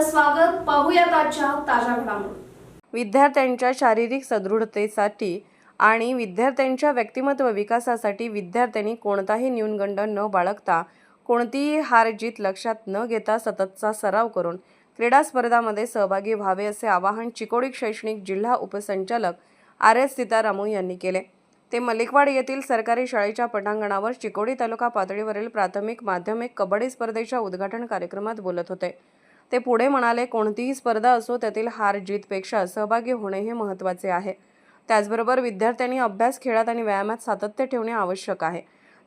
स्वागत पाहूयात आजच्या ताज्या घडामोडी. विद्यार्थ्यांच्या शारीरिक सदृढतेसाठी आणि विद्यार्थ्यांच्या व्यक्तिमत्व विकासासाठी विद्यार्थ्यांनी कोणताही न्यूनगंड न बाळगता कोणतीही हार जीत लक्षात न घेता सततचा सराव करून क्रीडा स्पर्धामध्ये सहभागी व्हावे असे आवाहन चिकोडी शैक्षणिक जिल्हा उपसंचालक आर एस सीतारामू यांनी केले. ते मलिकवाड येथील सरकारी शाळेच्या पटांगणावर चिकोडी तालुका पातळीवरील प्राथमिक माध्यमिक कबड्डी स्पर्धेच्या उद्घाटन कार्यक्रमात बोलत होते. ते पुढे म्हणाले कोणतीही स्पर्धा असो त्यातील हार जीतपेक्षा सहभागी होणे हे महत्त्वाचे आहे. त्याचबरोबर विद्यार्थ्यांनी अभ्यास खेळात आणि व्यायामात सातत्य ठेवणे आवश्यक आहे.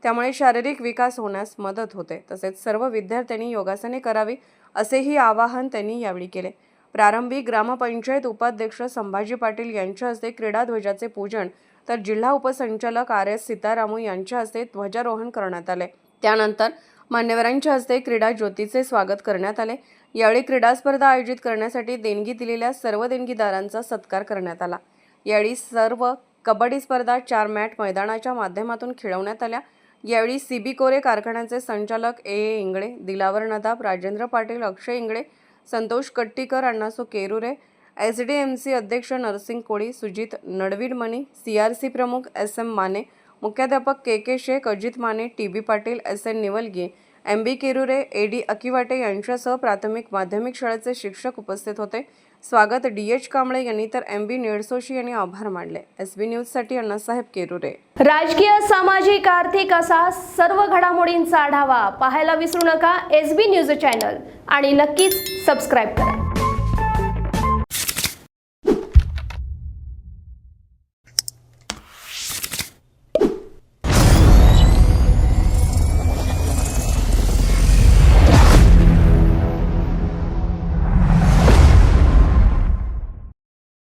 त्यामुळे शारीरिक विकास होण्यास मदत होते. तसेच सर्व विद्यार्थ्यांनी योगासने करावी असेही आवाहन त्यांनी यावेळी केले. प्रारंभी ग्रामपंचायत उपाध्यक्ष संभाजी पाटील यांच्या हस्ते क्रीडा ध्वजाचे पूजन तर जिल्हा उपसंचालक आर एस सीतारामू यांच्या हस्ते ध्वजारोहण करण्यात आले. त्यानंतर मान्यवरांच्या हस्ते क्रीडा ज्योतीचे स्वागत करण्यात आले. यावेळी क्रीडा स्पर्धा आयोजित करण्यासाठी देणगी दिलेल्या सर्व देणगीदारांचा सत्कार करण्यात आला. यावेळी सर्व कबड्डी स्पर्धा चार मॅट मैदानाच्या माध्यमातून खेळवण्यात आल्या. यावेळी सीबी कोरे कारखान्याचे संचालक A A Ingale Dilawar Nadab Rajendra Patil Akshay Ingale Santosh Kattikar Annaso Kerure S D M C अध्यक्ष Narsing Koli Sujit Nadvidmani C R C प्रमुख एस एम माने मुख्याध्यापक K K Shaikh Ajit Mane T B Patil S N Nivalgi M B Kerure A D Akiwate यांच्यासह प्राथमिक माध्यमिक शाळेचे शिक्षक उपस्थित होते. स्वागत डी एच कांबळे यांनी तर एम बी निळसोशी यांनी आभार मानले. एस बी न्यूजसाठी अण्णासाहेब केरुरे. राजकीय सामाजिक आर्थिक असा सर्व घडामोडींचा आढावा पाहायला विसरू नका. एस बी न्यूज चॅनल आणि नक्कीच सबस्क्राईब करा.